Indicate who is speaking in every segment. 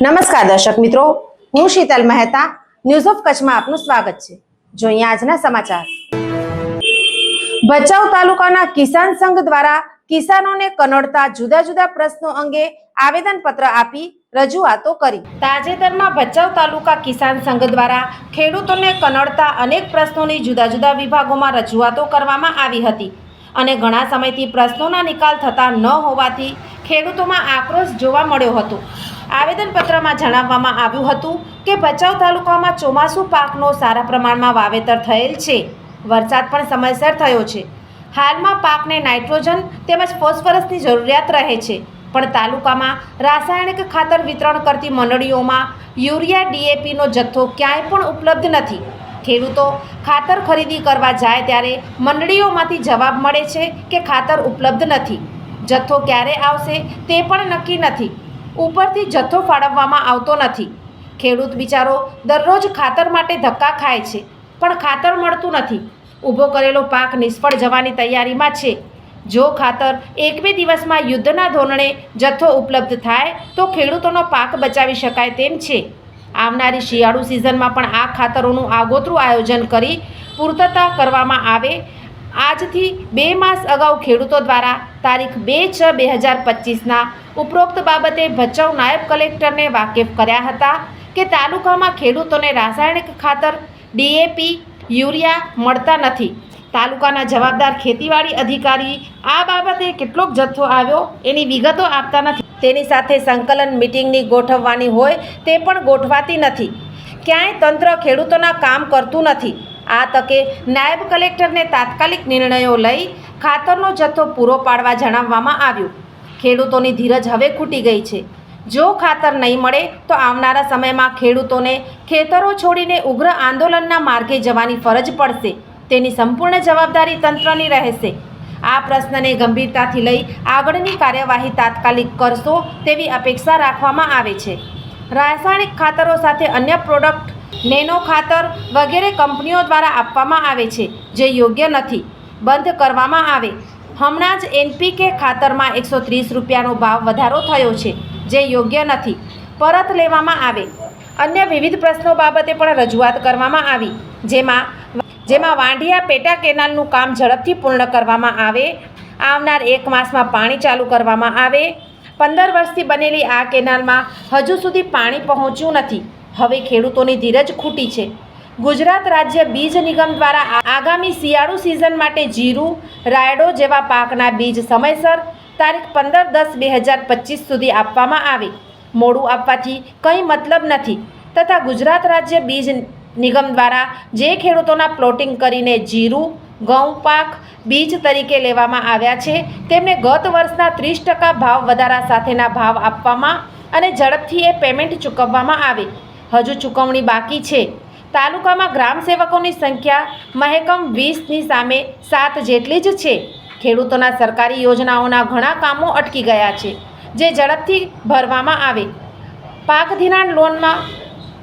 Speaker 1: નમસ્કાર દર્શક મિત્રો, હું શીતલ મહેતા ન્યૂઝ ઓફ કચ્છમાં આપનું સ્વાગત છે. જોઈએ આજના સમાચાર. ભચાઉ તાલુકાના કિસાન સંઘ દ્વારા કિસાનોને કનડતા જુદા જુદા પ્રશ્નો અંગે આવેદન પત્ર આપી રજૂઆતો કરી. તાજેતરમાં ભચાઉ તાલુકા કિસાન સંઘ દ્વારા ખેડૂતોને કનડતા અનેક પ્રશ્નોની જુદા જુદા વિભાગોમાં રજૂઆતો કરવામાં આવી હતી અને ઘણા સમયથી પ્રશ્નોના નિકાલ થતા ન હોવાથી ખેડૂતોમાં આક્રોશ જોવા મળ્યો હતો. આવેદનપત્રમાં જણાવવામાં આવ્યું હતું કે ભચાઉ તાલુકામાં ચોમાસું પાકનો સારા પ્રમાણમાં વાવેતર થયેલ છે. વરસાદ પણ સમયસર થયો છે. હાલમાં પાકને નાઇટ્રોજન તેમજ ફોસ્ફરસની જરૂરિયાત રહે છે. પણ તાલુકામાં રાસાયણિક ખાતર વિતરણ કરતી મંડળીઓમાં યુરિયા ડીએપીનો જથ્થો ક્યાંય પણ ઉપલબ્ધ નથી. ખેડૂતો ખાતર ખરીદી કરવા જાય ત્યારે મંડળીઓમાંથી જવાબ મળે છે કે ખાતર ઉપલબ્ધ નથી. જથ્થો ક્યારે આવશે તે પણ નક્કી નથી. ઉપરથી જથ્થો ફાળવવામાં આવતો નથી. ખેડૂત બિચારો દરરોજ ખાતર માટે ધક્કા ખાય છે, પણ ખાતર મળતું નથી. ઊભો કરેલો પાક નિષ્ફળ જવાની તૈયારીમાં છે. જો ખાતર એક બે દિવસમાં યુદ્ધના ધોરણે જથ્થો ઉપલબ્ધ થાય, તો ખેડૂતોનો પાક બચાવી શકાય તેમ છે. આવનારી શિયાળુ સિઝનમાં પણ આ ખાતરોનું આગોતરું આયોજન કરી પૂર્તતા કરવામાં આવે આજથી બે માસ અગાઉ ખેડૂતો દ્વારા તારીખ બે છ બે હજાર પચીસના ઉપરોક્ત બાબતે ભચાઉ નાયબ કલેક્ટરને વાકેફ કર્યા હતા કે તાલુકામાં ખેડૂતોને રાસાયણિક ખાતર, ડીએપી, યુરિયા મળતા નથી. તાલુકાના જવાબદાર ખેતીવાડી અધિકારી આ બાબતે કેટલોક જથ્થો આવ્યો એની વિગતો આપતા નથી. તેની સાથે સંકલન મિટિંગની ગોઠવવાની હોય તે પણ ગોઠવાતી નથી. ક્યાંય તંત્ર ખેડૂતોના કામ કરતું નથી. આ તકે નાયબ કલેક્ટરને તાત્કાલિક નિર્ણયો લઈ ખાતરનો જથ્થો પૂરો પાડવા જણાવવામાં આવ્યું. ખેડૂતોની ધીરજ હવે ખૂટી ગઈ છે. જો ખાતર નહીં મળે તો આવનારા સમયમાં ખેડૂતોને ખેતરો છોડીને ઉગ્ર આંદોલનના માર્ગે જવાની ફરજ પડશે. તેની સંપૂર્ણ જવાબદારી તંત્રની રહેશે. આ પ્રશ્નને ગંભીરતાથી લઈ આગળની કાર્યવાહી તાત્કાલિક કરશો તેવી અપેક્ષા રાખવામાં આવે છે. રાસાયણિક ખાતરો સાથે અન્ય પ્રોડક્ટ નેનો ખાતર વગેરે કંપનીઓ દ્વારા આપવામાં આવે છે, જે યોગ્ય નથી. બંધ કરવામાં આવે. હમણાં જ એનપીકે ખાતરમાં એકસો ત્રીસ રૂપિયાનો ભાવ વધારો થયો છે, જે યોગ્ય નથી. પરત લેવામાં આવે. અન્ય વિવિધ પ્રશ્નો બાબતે પણ રજૂઆત કરવામાં આવી, જેમાં જેમાં વાંઢિયા પેટા કેનાલનું કામ ઝડપથી પૂર્ણ કરવામાં આવે. આવનાર એક માસમાં પાણી ચાલુ કરવામાં આવે. પંદર વર્ષથી બનેલી આ કેનાલમાં હજુ સુધી પાણી પહોંચ્યું નથી. હવે ખેડૂતોની ધીરજ ખૂટી છે. ગુજરાત રાજ્ય બીજ નિગમ દ્વારા આગામી શિયાળુ સિઝન માટે જીરું, રાયડો જેવા પાકના બીજ સમયસર તારીખ પંદર દસ બે હજાર પચીસ સુધી આપવામાં આવે. મોડું આપવાથી કંઈ મતલબ નથી. તથા ગુજરાત રાજ્ય બીજ નિગમ દ્વારા જે ખેડૂતોના પ્લોટિંગ કરીને જીરું, ઘઉં, પાક, બીજ તરીકે લેવામાં આવ્યા છે, તેમને ગત વર્ષના ત્રીસ ટકા ભાવ વધારા સાથેના ભાવ આપવામાં અને ઝડપથી એ પેમેન્ટ ચૂકવવામાં આવે. હજુ ચૂકવણી બાકી છે. તાલુકામાં ગ્રામ સેવકોની સંખ્યા મહેકમ વીસની સામે સાત જેટલી જ છે. ખેડૂતોના સરકારી યોજનાઓના ઘણા કામો અટકી ગયા છે, જે ઝડપથી ભરવામાં આવે. પાક ધિરાણ લોનમાં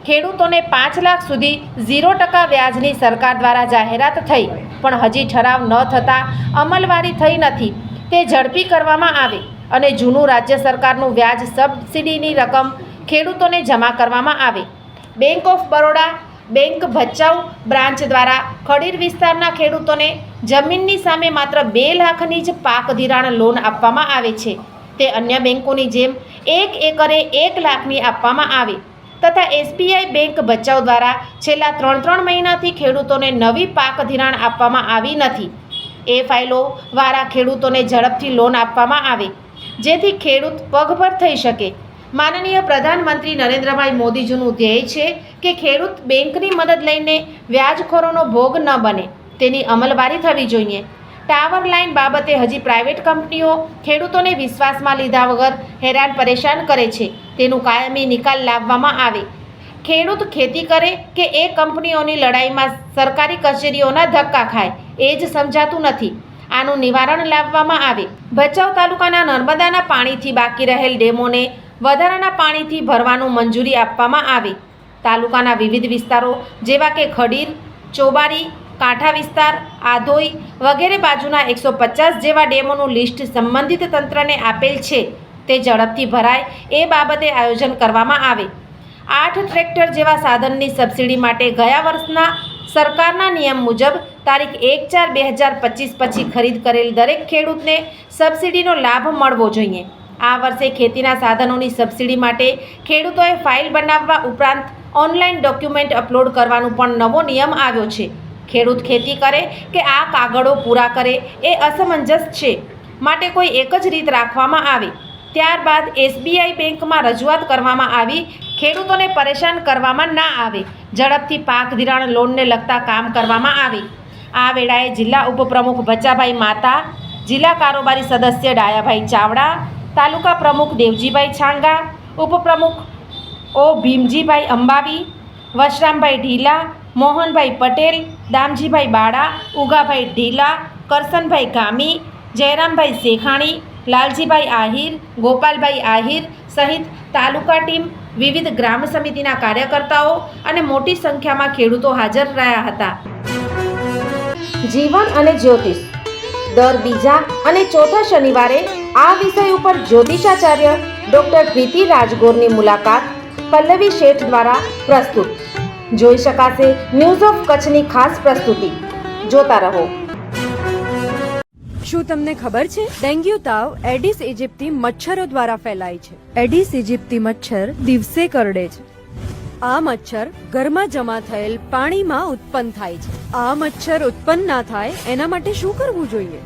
Speaker 1: ખેડૂતોને પાંચ લાખ સુધી ઝીરો ટકા વ્યાજની સરકાર દ્વારા જાહેરાત થઈ, પણ હજી ઠરાવ ન થતાં અમલવારી થઈ નથી. તે ઝડપી કરવામાં આવે અને જૂનું રાજ્ય સરકારનું વ્યાજ સબસિડીની રકમ ખેડૂતોને જમા કરવામાં આવે. Bank of Baroda, bank Bhachau branch દ્વારા ખડીર વિસ્તારના ખેડૂતોને જમીનની સામે માત્ર બે લાખની જ પાક ધિરાણ લોન આપવામાં આવે છે. તે અન્ય બેંકોની જેમ એક એકરે એક લાખની આપવામાં આવે તથા એસબીઆઈ બેંક ભચાઉ દ્વારા છેલ્લા ત્રણ ત્રણ મહિનાથી ખેડૂતોને નવી પાક ધિરાણ આપવામાં આવી નથી. એ ફાઇલો વાળા ખેડૂતોને ઝડપથી લોન આપવામાં આવે જેથી ખેડૂત પગભર થઈ શકે. માનનીય પ્રધાનમંત્રી નરેન્દ્રભાઈ મોદીજીનું ધ્યેય છે કે ખેડૂત બેંકની મદદ લઈને વ્યાજખોરોનો ભોગ ન બને. તેની અમલવારી થવી જોઈએ. ટાવર લાઇન બાબતે હજી પ્રાઇવેટ કંપનીઓ ખેડૂતોને વિશ્વાસમાં લીધા વગર હેરાન પરેશાન કરે છે. તેનું કાયમી નિકાલ લાવવામાં આવે. ખેડૂત ખેતી કરે કે એ કંપનીઓની લડાઈમાં સરકારી કચેરીઓના ધક્કા ખાય, એ જ સમજાતું નથી. આનું નિવારણ લાવવામાં આવે. ભચાઉ તાલુકાના નર્મદાના પાણીથી બાકી રહેલ ડેમોને વધારાના પાણીથી ભરવાનું મંજૂરી આપવામાં આવે. તાલુકાના વિવિધ વિસ્તારો જેવા કે ખડીર, ચોબારી, કાંઠા વિસ્તાર આધોઈ વગેરે બાજુના એકસો પચાસ જેવા ડેમોનું લિસ્ટ સંબંધિત તંત્રને આપેલ છે. તે ઝડપથી ભરાય એ બાબતે આયોજન કરવામાં આવે. આઠ ટ્રેક્ટર જેવા સાધનની સબસિડી માટે ગયા વર્ષના સરકારના નિયમ મુજબ તારીખ એક ચાર બે હજાર પચીસ પછી ખરીદ કરેલ દરેક ખેડૂતને સબસિડીનો લાભ મળવો જોઈએ. આ વર્ષે ખેતીના સાધનોની સબસિડી માટે ખેડૂતોએ ફાઇલ બનાવવા ઉપરાંત ઓનલાઈન ડોક્યુમેન્ટ અપલોડ કરવાનો પણ નવો નિયમ આવ્યો છે. ખેડૂત ખેતી કરે કે આ કાગળો પૂરા કરે એ અસમંજસ છે. માટે કોઈ એક જ રીત રાખવામાં આવે. ત્યારબાદ એસબીઆઈ બેંકમાં રજૂઆત કરવામાં આવી. ખેડૂતોને પરેશાન કરવામાં ના આવે. ઝડપથી પાક ધિરાણ લોનને લગતા કામ કરવામાં આવે. આ વેળાએ જિલ્લા ઉપપ્રમુખ બચ્ચાભાઈ માતા, જિલ્લા કારોબારી સદસ્ય ડાયાભાઈ ચાવડા તાલુકા પ્રમુખ દેવજીભાઈ છાંગા, ઉપપ્રમુખ ઓ ભીમજીભાઈ અંબાવી, વશરામભાઈ ઢીલા, મોહનભાઈ પટેલ, દામજીભાઈ બાળા, ઉગાભાઈ ઢીલા, કરસનભાઈ ગામી, જયરામભાઈ શેખાણી લાલજીભાઈ આહિર, ગોપાલભાઈ આહિર સહિત તાલુકા ટીમ, વિવિધ ગ્રામ સમિતિના કાર્યકર્તાઓ અને મોટી સંખ્યામાં ખેડૂતો હાજર રહ્યા હતા. જીવન અને જ્યોતિષ. દર બીજા અને ચોથા શનિવારે આ વિષય ઉપર જ્યોતિષાચાર્ય ડોક્ટર પ્રીતિ રાજગોરની મુલાકાત પલ્લવી શેઠ દ્વારા પ્રસ્તુત. જોઈ શકાશે ન્યૂઝ ઓફ કચ્છની ખાસ પ્રસ્તુતિ. જોતા રહો.
Speaker 2: શું તમને ખબર છે? ડેન્ગ્યુ તાવ એડિસ ઇજિપ્તી મચ્છરો દ્વારા ફેલાય છે. એડિસ ઇજિપ્તી મચ્છર દિવસે કરડે છે. આ મચ્છર ઘરમાં જમા થયેલ પાણીમાં ઉત્પન્ન થાય છે. આ મચ્છર ઉત્પન્ન ના થાય એના માટે શું કરવું જોઈએ?